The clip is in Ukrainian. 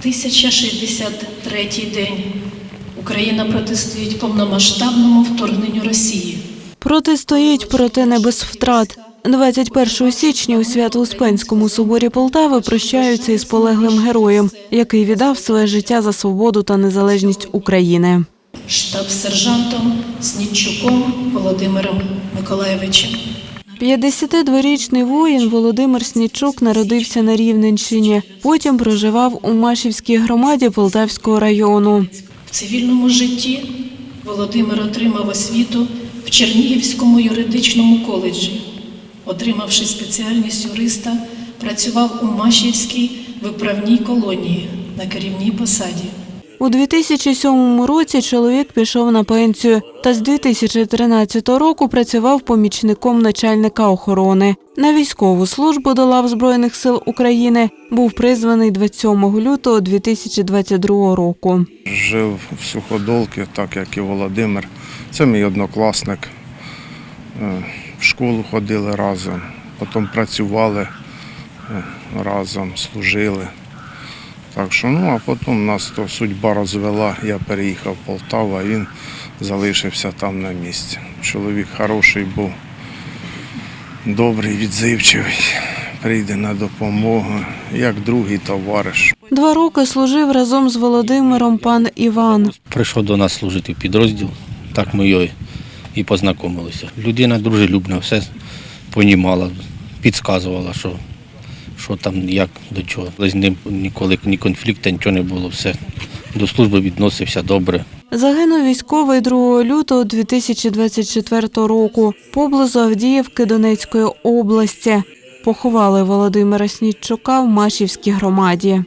1063 день. Україна протистоїть повномасштабному вторгненню Росії. Протистоїть проти не без втрат. 21 січня у Свято-Успенському соборі Полтави прощаються із полеглим героєм, який віддав своє життя за свободу та незалежність України. штаб-сержантом Снідчуком Володимиром Миколаєвичем. 52-річний воїн Володимир Снічук народився на Рівненщині. Потім проживав у Машівській громаді Полтавського району. В цивільному житті Володимир отримав освіту в Чернігівському юридичному коледжі. Отримавши спеціальність юриста, працював у Машівській виправній колонії на керівній посаді. У 2007 році чоловік пішов на пенсію та з 2013 року працював помічником начальника охорони. На військову службу до лав Збройних сил України був призваний 27 лютого 2022 року. Жив в Суходолці, так як і Володимир. Це мій однокласник. Е, В школу ходили разом, потім працювали е, разом, служили. Так що, ну, а потім нас то судьба розвела, я переїхав в Полтаву, а він залишився там на місці. Чоловік хороший був, добрий, відзивчивий, прийде на допомогу, як другий товариш. Два роки служив разом з Володимиром пан Іван. Прийшов до нас служити в підрозділ, так ми його і познайомилися. Людина дружелюбна, все понімала, підказувала, що, що там, як до чого. З ним ніколи ні конфлікту, нічого не було, все. До служби відносився добре. Загинув військовий 2 лютого 2024 року поблизу Авдіївки Донецької області. Поховали Володимира Снідчука в Машівській громаді.